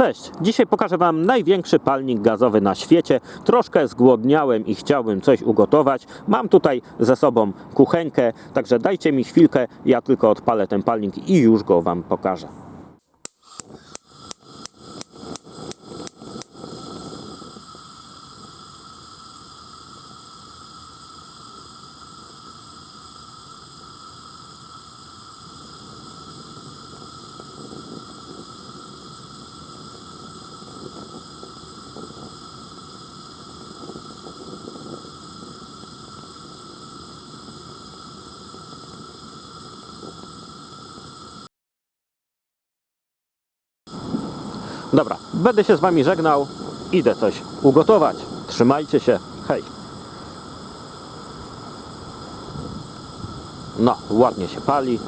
Cześć! Dzisiaj pokażę Wam największy palnik gazowy na świecie. Troszkę zgłodniałem i chciałbym coś ugotować. Mam tutaj ze sobą kuchenkę, także dajcie mi chwilkę, ja tylko odpalę ten palnik i już go Wam pokażę. Dobra, będę się z Wami żegnał. Idę coś ugotować. Trzymajcie się. Hej. No, ładnie się pali.